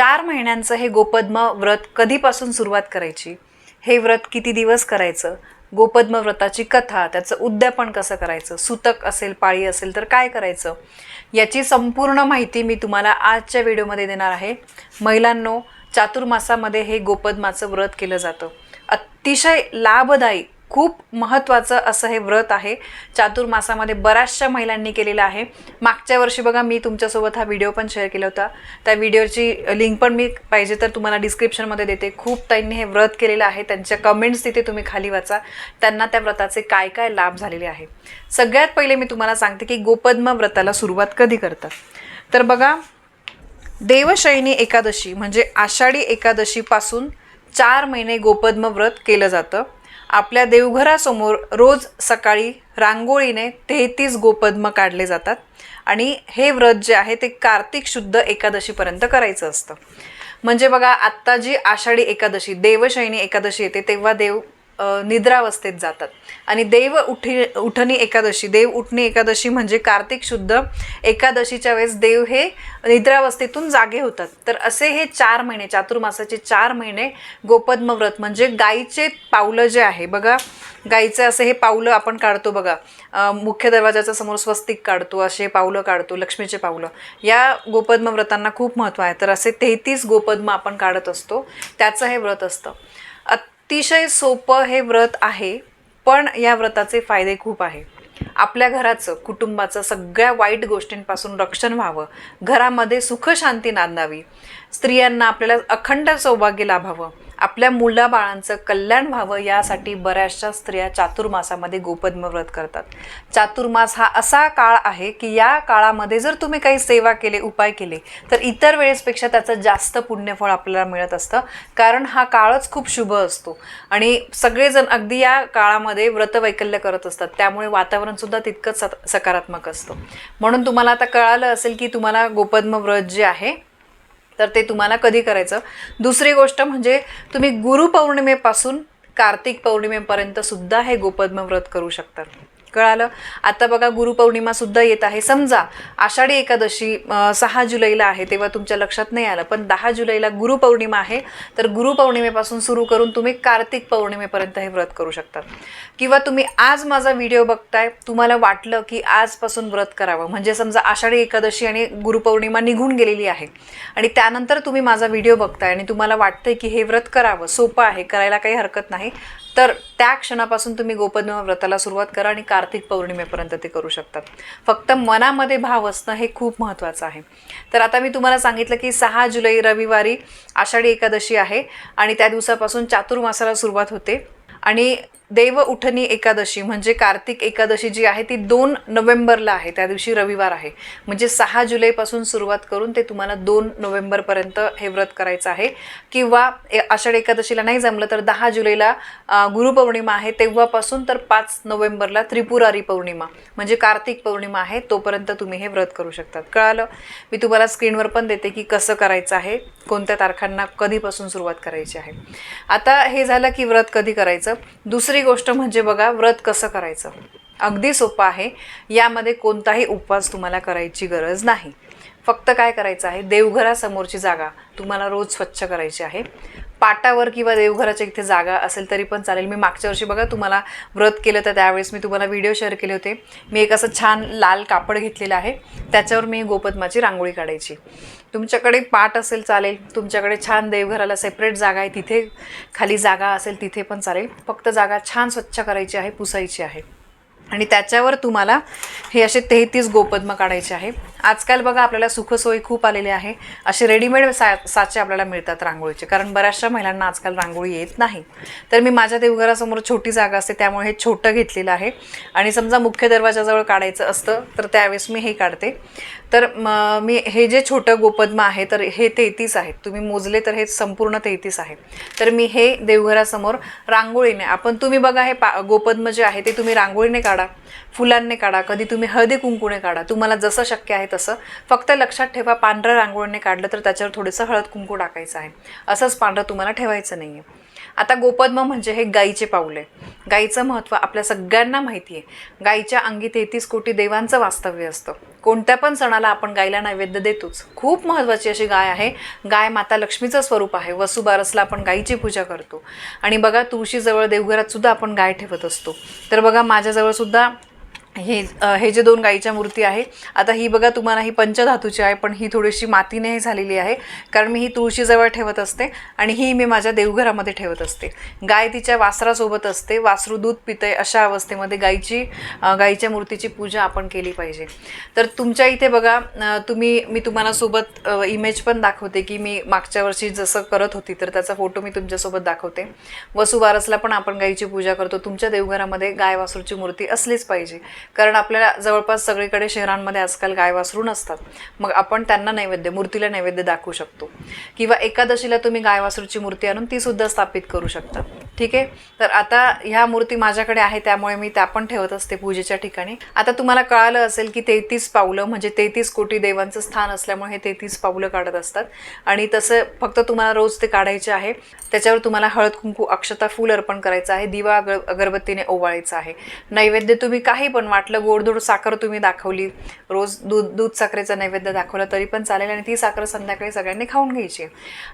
चार महिन्यांचं हे गोपद्म व्रत कधीपासून सुरुवात करायची? हे व्रत किती दिवस करायचं? गोपद्म व्रताची कथा त्याचं उद्यापन कसं करायचं? सुतक असेल पाळी असेल तर काय करायचं? याची संपूर्ण माहिती मी तुम्हाला आजच्या व्हिडिओमध्ये देणार आहे. महिलांनो चातुर्मासामध्ये हे गोपद्माचं व्रत केलं जातं. अतिशय लाभदायी खूप महत्त्वाचं असं हे व्रत आहे. चातुर्मासामध्ये बऱ्याचशा महिलांनी केलेलं आहे. मागच्या वर्षी बघा मी तुमच्यासोबत हा व्हिडिओ पण शेअर केला होता. त्या व्हिडिओची लिंक पण मी पाहिजे तर तुम्हाला डिस्क्रिप्शनमध्ये देते. खूप ताईंनी हे व्रत केलेलं आहे. त्यांच्या कमेंट्स तिथे तुम्ही खाली वाचा. त्यांना त्या व्रताचे काय काय लाभ झालेले आहे. सगळ्यात पहिले मी तुम्हाला सांगते की गोपद्म व्रताला सुरुवात कधी करतात. तर बघा देवशयनी एकादशी म्हणजे आषाढी एकादशीपासून चार महिने गोपद्म व्रत केलं जातं. आपल्या देवघरासमोर रोज सकाळी रांगोळीने तेहतीस गोपद्म काढले जातात. आणि हे व्रत जे आहे ते कार्तिक शुद्ध एकादशीपर्यंत करायचं असतं. म्हणजे बघा आत्ता जी आषाढी एकादशी देवशयनी एकादशी येते तेव्हा देव निद्रावस्थेत जातात. आणि देव उठी उठणी एकादशी देव उठणी एकादशी म्हणजे कार्तिक शुद्ध एकादशीच्या वेळेस देव हे निद्रावस्थेतून जागे होतात. तर असे हे चार महिने चातुर्मासाचे चार महिने गोपद्म व्रत म्हणजे गाईचे पावलं जे आहे बघा गाईचं असे हे पावलं आपण काढतो बघा. मुख्य दरवाजाच्या समोर स्वस्तिक काढतो असे पावलं काढतो लक्ष्मीचे पावलं. या गोपद्म व्रतांना खूप महत्त्व आहे. तर असे तेहतीस गोपद्म आपण काढत असतो. त्याचं हे व्रत असतं. अतिशय सोपं हे व्रत आहे पण या व्रताचे फायदे खूप आहे. आपल्या घराचं कुटुंबाचं सगळ्या वाईट गोष्टींपासून रक्षण व्हावं घरामध्ये सुखशांती नांदावी स्त्रियांना आपल्याला अखंड सौभाग्य लाभावं. आपल्या मुलाबाळांचं कल्याण व्हावं यासाठी बऱ्याचशा स्त्रिया चातुर्मासामध्ये गोपद्म व्रत करतात. चातुर्मास हा असा काळ आहे की या काळामध्ये जर तुम्ही काही सेवा केले उपाय केले तर इतर वेळेसपेक्षा त्याचं जास्त पुण्यफळ आपल्याला मिळत असतं. कारण हा काळच खूप शुभ असतो. आणि सगळेजण अगदी या काळामध्ये व्रतवैकल्य करत असतात. त्यामुळे वातावरणसुद्धा तितकंच सत- सकारात्मक असतं. म्हणून तुम्हाला आता कळालं असेल की तुम्हाला गोपद्म व्रत जे आहे तर ते तुम्हाला कधी करायचं? दुसरी गोष्ट म्हणजे तुम्ही गुरुपौर्णिमेपासून कार्तिक पौर्णिमेपर्यंत सुद्धा हे गोपद्म व्रत करू शकतात कळालं. आता बघा गुरुपौर्णिमा सुद्धा येत आहे. समजा आषाढी एकादशी सहा जुलैला आहे तेव्हा तुमच्या लक्षात नाही आलं पण दहा जुलैला गुरुपौर्णिमा आहे तर गुरुपौर्णिमेपासून सुरू करून तुम्ही कार्तिक पौर्णिमेपर्यंत हे व्रत करू शकतात किंवा तुम्ही आज माझा व्हिडिओ बघताय तुम्हाला वाटलं की आजपासून व्रत करावं. म्हणजे समजा आषाढी एकादशी आणि गुरुपौर्णिमा निघून गेलेली आहे आणि त्यानंतर तुम्ही माझा व्हिडिओ बघताय आणि तुम्हाला वाटतंय की हे व्रत करावं सोपं आहे करायला काही हरकत नाही. तर त्या क्षणापासून तुम्ही गोपद्म व्रताला सुरुवात करा आणि कार्तिक पौर्णिमेपर्यंत ते करू शकतात. फक्त मनामध्ये भाव असणं हे खूप महत्त्वाचं आहे. तर आता मी तुम्हाला सांगितलं की सहा जुलै रविवारी आषाढी एकादशी आहे आणि त्या दिवसापासून चातुर्मासाला सुरुवात होते. आणि देव उठणी एकादशी म्हणजे कार्तिक एकादशी जी आहे ती दोन नोव्हेंबरला आहे. त्या दिवशी रविवार आहे. म्हणजे सहा जुलैपासून सुरुवात करून ते तुम्हाला दोन नोव्हेंबरपर्यंत हे व्रत करायचं आहे. किंवा आषाढ एकादशीला नाही जमलं तर दहा जुलैला गुरुपौर्णिमा आहे तेव्हापासून तर पाच नोव्हेंबरला त्रिपुरारी पौर्णिमा म्हणजे कार्तिक पौर्णिमा आहे तोपर्यंत तुम्ही हे व्रत करू शकतात. कळालं? मी तुम्हाला स्क्रीनवर पण देते की कसं करायचं आहे कोणत्या तारखांना कधीपासून सुरुवात करायची आहे. आता हे झालं की व्रत कधी करायचं? दुसरी गोष्ट म्हणजे बघा व्रत कसं करायचं? अगदी सोपं आहे. यामध्ये कोणताही उपवास तुम्हाला करायची गरज नाही. फक्त काय करायचं आहे? देवघरासमोरची जागा. तुम्हाला रोज स्वच्छ करायची आहे. पाटावर किंवा देवघराच्या इथे जागा असेल तरी पण चालेल. मी मागच्या वर्षी बघा तुम्हाला व्रत केलं तर त्यावेळेस मी तुम्हाला व्हिडिओ शेअर केले होते. मी एक असं छान लाल कापड घेतलेलं आहे. त्याच्यावर मी गोपद्माची रांगोळी काढायची. तुमच्याकडे पाट असेल चालेल. तुमच्याकडे छान देवघराला सेपरेट जागा आहे. तिथे खाली जागा असेल तिथे पण चालेल. फक्त जागा छान स्वच्छ करायची आहे पुसायची आहे. आणि त्याच्यावर तुम्हाला हे असे तेहतीस गोपद्म काढायचे आहे. आजकाल बघा आपल्याला सुखसोयी खूप आलेली आहे. असे रेडीमेड सा साचे आपल्याला मिळतात रांगोळीचे. कारण बऱ्याचशा महिलांना आजकाल रांगोळी येत नाही. तर मी माझ्या देवघरासमोर छोटी जागा असते त्यामुळे हे छोटं घेतलेलं आहे. आणि समजा मुख्य दरवाजाजवळ काढायचं असतं तर त्यावेळेस मी हे काढते. तर म- मी हे जे छोटं गोपद्म आहे तर हे तेहतीस आहेत. तुम्ही मोजले तर हे संपूर्ण तेहतीस आहे. तर मी हे देवघरासमोर रांगोळीने आपण तुम्ही बघा हे पा गोपद्म जे आहे ते तुम्ही रांगोळीने काढा. फुलांनी काढा. कधी तुम्ही हळदी कुंकूने काढा. तुम्हाला जसं शक्य आहे तसं. फक्त लक्षात ठेवा पांढऱ्या रांगोळीने काढलं तर त्याच्यावर थोडंसं हळद कुंकू टाकायचं आहे. असंच पांढरं तुम्हाला ठेवायचं नाही आहे आता गोपद्म म्हणजे हे गाईचे पाऊले गाईचं महत्त्व आपल्या सगळ्यांना माहिती आहे. गाईच्या अंगी तेहतीस कोटी देवांचं वास्तव्य असतं. कोणत्या पण सणाला आपण गायीला नैवेद्य देतोच. खूप महत्त्वाची अशी गाय आहे. गाय माता लक्ष्मीचं स्वरूप आहे. वसुबारसला आपण गाईची पूजा करतो. आणि बघा तुळशीजवळ देवघरात सुद्धा आपण गाय ठेवत असतो. तर बघा माझ्याजवळ सुद्धा हे हे जे दोन गाईच्या मूर्ती आहे आता ही बघा तुम्हाला ही पंचधातूची आहे पण ही थोडीशी मातीने हे झालेली आहे कारण मी ही तुळशीजवळ ठेवत असते आणि ही मी माझ्या देवघरामध्ये ठेवत असते. गाय तिच्या वासरासोबत असते वासरू दूध पिते अशा अवस्थेमध्ये गाईची गाईच्या मूर्तीची पूजा आपण केली पाहिजे. तर तुमच्या इथे बघा तुम्ही मी तुम्हाला सोबत इमेज पण दाखवते की मी मागच्या वर्षी जसं करत होती तर त्याचा फोटो मी तुमच्यासोबत दाखवते. वसुबारसला पण आपण गाईची पूजा करतो. तुमच्या देवघरामध्ये गाय वासरूची मूर्ती असलीच पाहिजे. कारण आपल्याला जवळपास सगळीकडे शहरांमध्ये आजकाल गाय वासरू नसतात. मग आपण त्यांना नैवेद्य मूर्तीला नैवेद्य दाखवू शकतो. किंवा एकादशीला तुम्ही गाय वासरूची मूर्ती आणून ती सुद्धा स्थापित करू शकता. ठीक आहे? तर आता ह्या मूर्ती माझ्याकडे आहे त्यामुळे मी त्या पण ठेवत असते पूजेच्या ठिकाणी. आता तुम्हाला कळालं असेल की तेहतीस पावलं म्हणजे तेहतीस कोटी देवांचं स्थान असल्यामुळे हे तेहतीस पावलं काढत असतात. आणि तसं फक्त तुम्हाला रोज ते काढायचे आहे. त्याच्यावर तुम्हाला हळद कुंकू अक्षता फूल अर्पण करायचं आहे. दिवा अगर अगरबत्तीने ओवाळायचं आहे. नैवेद्य तुम्ही काही पण वाटलं गोडधोड साखर तुम्ही दाखवली. रोज दूध दूध साखरेचा नैवेद्य दाखवला तरी पण चालेल आणि ती साखर संध्याकाळी सगळ्यांनी खाऊन घ्यायची.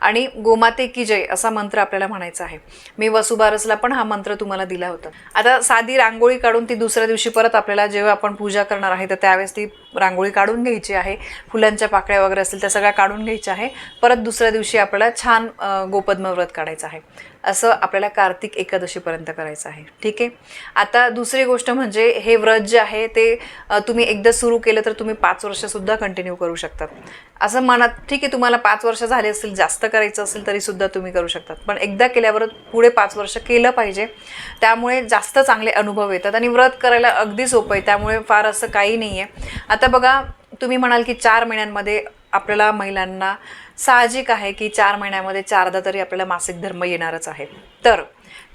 आणि गोमाते की जय असा मंत्र आपल्याला म्हणायचा आहे. मी वसुबारसला पण हा मंत्र तुम्हाला दिला होता. आता साधी रांगोळी काढून ती दुसऱ्या दिवशी परत आपल्याला जेव्हा आपण पूजा करणार आहे तर त्यावेळेस ती रांगोळी काढून घ्यायची आहे. फुलांच्या पाकळ्या वगैरे असतील त्या सगळ्या काढून घ्यायच्या आहे. परत दुसऱ्या दिवशी आपल्याला छान गोपद्म व्रत काढायचं आहे. असं आपल्याला कार्तिक एकादशीपर्यंत करायचं आहे. ठीक आहे? आता दुसरी गोष्ट म्हणजे हे व्रत जे आहे ते तुम्ही एकदा सुरू केलं तर तुम्ही पाच वर्षसुद्धा कंटिन्यू करू शकतात. असं मनात ठीक आहे तुम्हाला पाच वर्ष झाले असतील जास्त करायचं असेल तरीसुद्धा तुम्ही करू शकतात. पण एकदा केल्यावर पुढे पाच वर्ष केलं पाहिजे. त्यामुळे जास्त चांगले अनुभव येतात आणि व्रत करायला अगदी सोपं आहे. त्यामुळे फार असं काही नाही आहे आता बघा तुम्ही म्हणाल की चार महिन्यांमध्ये आपल्याला महिलांना साहजिक आहे की चार महिन्यामध्ये चारदा तरी आपल्याला मासिक धर्म येणारच आहे. तर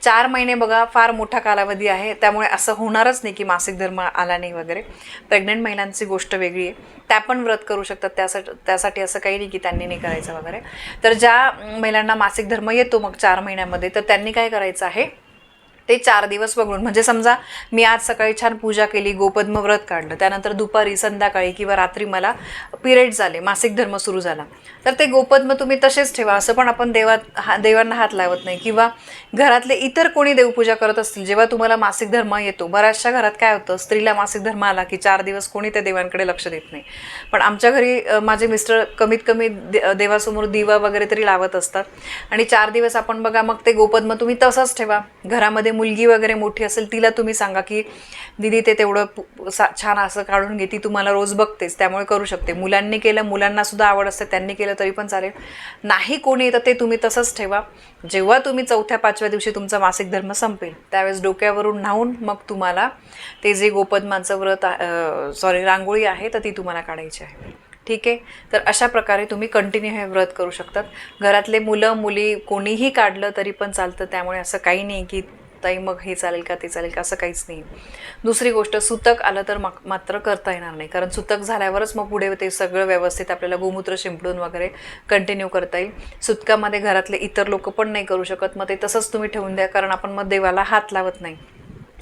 चार महिने बघा फार मोठा कालावधी आहे. त्यामुळे असं होणारच नाही की मासिक धर्म आला नाही वगैरे. प्रेग्नेंट महिलांची गोष्ट वेगळी आहे. त्या पण व्रत करू शकतात. त्यासाठी त्यासाठी असं काही नाही की त्यांनी नाही करायचं वगैरे. तर ज्या महिलांना मासिक धर्म येतो मग चार महिन्यामध्ये तर त्यांनी काय करायचं आहे? ते चार दिवस बघून. म्हणजे समजा मी आज सकाळी छान पूजा केली गोपद्म व्रत काढलं त्यानंतर दुपारी संध्याकाळी किंवा रात्री मला पिरियड झाले मासिक धर्म सुरू झाला. तर ते गोपद्म तुम्ही तसेच ठेवा असं पण आपण देवात हा देवांना हात लावत नाही. किंवा घरातले इतर कोणी देवपूजा करत असतील जेव्हा तुम्हाला मासिक धर्म येतो बऱ्याचशा घरात काय होतं स्त्रीला मासिक धर्म आला की चार दिवस कोणी त्या देवांकडे लक्ष देत नाही. पण आमच्या घरी माझे मिस्टर कमीत कमी दे- देवासमोर दिवा वगैरे तरी लावत असतात. आणि चार दिवस आपण बघा मग ते गोपद्म तुम्ही तसंच ठेवा. घरामध्ये मुलगी वगैरे मोठी असेल तिला तुम्ही सांगा की दिदी ते तेवढं पु- सा- छान असं काढून घे ती तुम्हाला रोज बघतेच त्यामुळे करू शकते. मुलांनी केलं मुलांना सुद्धा आवड असते त्यांनी केलं तरी पण चालेल. नाही कोणी तर ते तुम्ही तसंच ठेवा. जेव्हा तुम्ही चौथ्या पाचव्या दिवशी तुमचा मासिक धर्म संपेल त्यावेळेस डोक्यावरून न्हावून मग तुम्हाला ते जे गोपद्मांचं व्रत सॉरी रांगोळी आहे तर ती तुम्हाला काढायची आहे. ठीक आहे? तर अशा प्रकारे तुम्ही कंटिन्यू हे व्रत करू शकतात. घरातले मुलं मुली कोणीही काढलं तरी पण चालतं त्यामुळे असं काही नाही की ताई मग हे चालेल का ते चालेल का असं काहीच नाही. दुसरी गोष्ट सुतक आलं तर मात्र करता येणार नाही. कारण सुतक झाल्यावरच मग पुढे ते सगळं व्यवस्थित आपल्याला गोमूत्र शिंपडून वगैरे कंटिन्यू करता येईल. सुतकामध्ये घरातले इतर लोक पण नाही करू शकत. मग ते तसंच तुम्ही ठेवून द्या कारण आपण मग देवाला हात लावत नाही.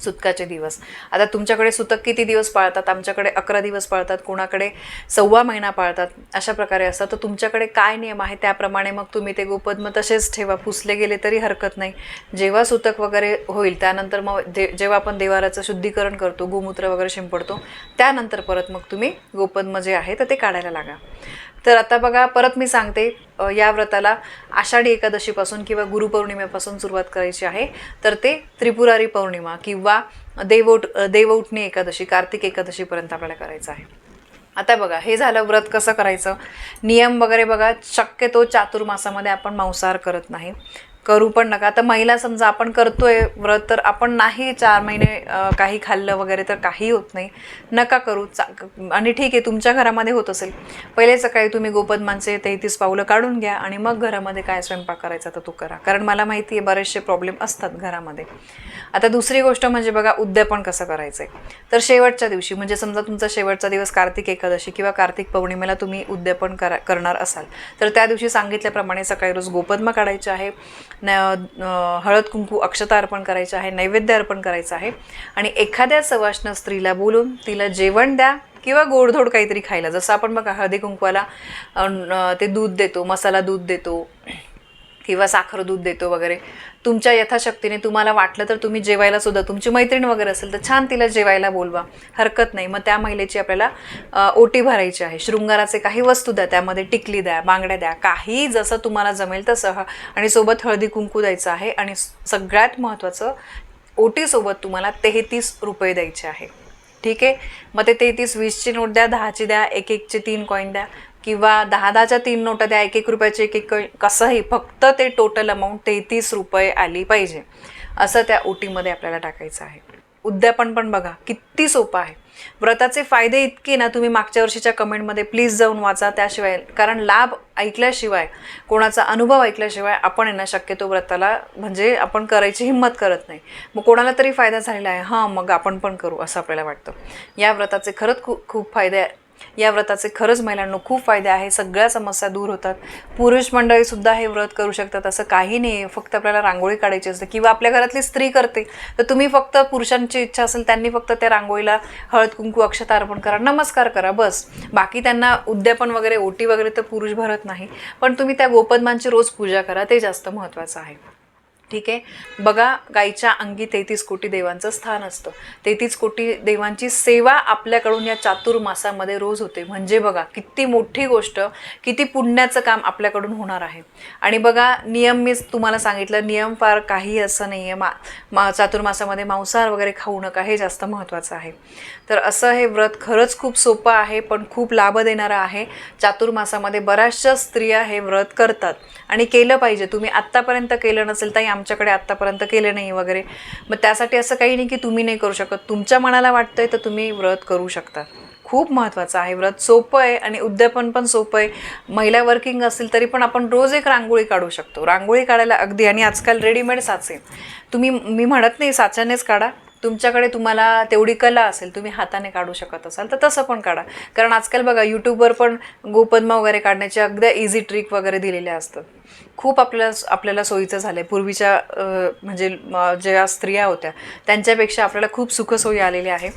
सुतकाचे दिवस. आता तुमच्याकडे सुतक किती दिवस पाळतात? आमच्याकडे अकरा दिवस पाळतात कोणाकडे सव्वा महिना पाळतात अशा प्रकारे असतात. तर तुमच्याकडे काय नियम आहे? त्याप्रमाणे मग तुम्ही ते गोपद्म तसेच ठेवा. पुसले गेले तरी हरकत नाही. जेव्हा सुतक वगैरे होईल त्यानंतर मग दे जेव्हा आपण देवाराचं शुद्धीकरण करतो गोमूत्र वगैरे शिंपडतो त्यानंतर परत मग तुम्ही गोपद्म जे आहे तर ते काढायला लागा. तर आता बघा परत मी सांगते या व्रताला आषाढी एकादशीपासून किंवा गुरुपौर्णिमेपासून सुरुवात करायची आहे. तर ते त्रिपुरारी पौर्णिमा किंवा देवोट देवउठणी एकादशी कार्तिक एकादशीपर्यंत आपल्याला करायचं आहे. आता बघा हे झालं व्रत कसं करायचं? नियम वगैरे बघा शक्यतो चातुर्मासामध्ये आपण मांसाहार करत नाही. करू पण नका. आता महिला समजा आपण करतोय व्रत तर आपण नाही चार महिने काही खाल्लं वगैरे तर काही होत नाही. नका करू. चा आणि ठीक आहे तुमच्या घरामध्ये होत असेल. पहिले सकाळी तुम्ही गोपद्मांचे तेहतीस पावलं काढून घ्या आणि मग घरामध्ये काय स्वयंपाक करायचा तर तो करा. कारण मला माहिती आहे बरेचसे प्रॉब्लेम असतात घरामध्ये. आता दुसरी गोष्ट म्हणजे बघा उद्यापन कसं करायचं आहे तर शेवटच्या दिवशी म्हणजे समजा तुमचा शेवटचा दिवस कार्तिक एकादशी किंवा कार्तिक पौर्णिमेला तुम्ही उद्यापन करा करणार असाल. तर त्या दिवशी सांगितल्याप्रमाणे सकाळी रोज गोपद्म काढायचे आहे. न हळद कुंकू अक्षता अर्पण करायचं आहे नैवेद्य अर्पण करायचं आहे. आणि एखाद्या सवाष्ण स्त्रीला बोलून तिला जेवण द्या किंवा गोडधोड काहीतरी खायला. जसं आपण बघा हळदी कुंकवाला ते दूध देतो मसाला दूध देतो. किंवा साखर दूध देतो वगैरे. तुमच्या यथाशक्तीने तुम्हाला वाटलं तर तुम्ही जेवायला सुद्धा तुमची मैत्रीण वगैरे असेल तर छान तिला जेवायला बोलवा. हरकत नाही. मग त्या महिलेची आपल्याला ओटी भरायची आहे. शृंगाराचे काही वस्तू द्या त्यामध्ये टिकली द्या बांगड्या द्या. काही जसं तुम्हाला जमेल तसं. ह- आणि सोबत हळदी कुंकू द्यायचं आहे. आणि सगळ्यात महत्त्वाचं ओटीसोबत तुम्हाला तेहतीस रुपये द्यायचे आहे. ठीक आहे? मग ते तेहतीस वीसची नोट द्या दहाची द्या एक एकचे तीन कॉईन द्या. किंवा दहा दहाच्या तीन नोटा द्या एक एक रुपयाचे एक एक कसंही फक्त ते टोटल अमाऊंट तेहतीस रुपये आली पाहिजे. असं त्या ओटीमध्ये आपल्याला टाकायचं आहे. उद्यापन पण बघा किती सोपं आहे. व्रताचे फायदे इतके ना तुम्ही मागच्या वर्षीच्या कमेंटमध्ये प्लीज जाऊन वाचा त्याशिवाय कारण लाभ ऐकल्याशिवाय कोणाचा अनुभव ऐकल्याशिवाय आपण आहे ना शक्यतो व्रताला म्हणजे आपण करायची हिंमत करत नाही. मग कोणाला तरी फायदा झालेला आहे. हां मग आपण पण करू असं आपल्याला वाटतं. या व्रताचे खरंच खूप खूप फायदे या व्रताचे खरंच महिलांना खूप फायदे आहे सगळ्या समस्या दूर होतात. पुरुष मंडळीसुद्धा हे व्रत करू शकतात असं काही नाही. फक्त आपल्याला रांगोळी काढायची असते किंवा आपल्या घरातली स्त्री करते तर तुम्ही फक्त पुरुषांची इच्छा असेल त्यांनी फक्त त्या रांगोळीला हळद कुंकू अक्षता अर्पण करा नमस्कार करा बस. बाकी त्यांना उद्यापन वगैरे ओटी वगैरे तर पुरुष भरत नाही. पण तुम्ही त्या गोपद्मांची रोज पूजा करा ते जास्त महत्त्वाचं आहे. ठीक आहे? बघा गाईच्या अंगी तेहतीस कोटी देवांचं स्थान असतं. तेहतीस कोटी देवांची सेवा आपल्याकडून या चातुर्मासामध्ये रोज होते. म्हणजे बघा किती मोठी गोष्ट किती पुण्याचं काम आपल्याकडून होणार आहे. आणि बघा नियम मी तुम्हाला सांगितलं नियम फार काही असं नाही आहे मा मा चातुर्मासामध्ये मांसाहार वगैरे खाऊ नका हे जास्त महत्त्वाचं आहे. तर असं हे व्रत खरंच खूप सोपं आहे पण खूप लाभ देणारं आहे. चातुर्मासामध्ये बऱ्याचशा स्त्रिया हे व्रत करतात. आणि केलं पाहिजे. तुम्ही आत्तापर्यंत केलं नसेल तर आमच्याकडे आत्तापर्यंत केलं नाही वगैरे. मग त्यासाठी असं काही नाही की तुम्ही नाही करू शकत. तुमच्या मनाला वाटतंय तर तुम्ही व्रत करू शकता. खूप महत्त्वाचं आहे. व्रत सोपं आहे आणि उद्यापन पण सोपं आहे. महिला वर्किंग असेल तरी पण आपण रोज एक रांगोळी काढू शकतो. रांगोळी काढायला अगदी आणि आजकाल रेडीमेड साचे. तुम्ही मी म्हणत नाही साच्यानेच काढा. तुमच्याकडे तुम्हाला तेवढी कला असेल तुम्ही हाताने काढू शकत असाल तर तसं पण काढा. कारण आजकाल बघा यूट्यूबवर पण गोपद्मा वगैरे काढण्याचे अगदी इझी ट्रिक वगैरे दिलेल्या असतात. खूप आपल्याला आपल्याला सोयीचं झालं आहे पूर्वीच्या म्हणजे ज्या स्त्रिया होत्या त्यांच्यापेक्षा आपल्याला खूप सुखसोयी आलेली आहे.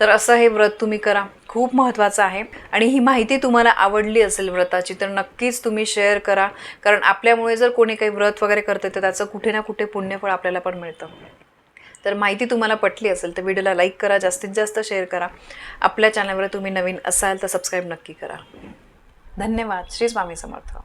तर असं हे व्रत तुम्ही करा. खूप महत्त्वाचं आहे. आणि ही माहिती तुम्हाला आवडली असेल व्रताची तर नक्कीच तुम्ही शेअर करा. कारण आपल्यामुळे जर कोणी काही व्रत वगैरे करते तर त्याचं कुठे ना कुठे पुण्यफळ आपल्याला पण मिळतं. तर माहिती तुम्हाला पटली असेल तर व्हिडिओला लाईक करा जास्तीत जास्त शेअर करा. आपल्या चॅनलवर तुम्ही नवीन असाल तर सबस्क्राईब नक्की करा. धन्यवाद. श्री स्वामी समर्थ.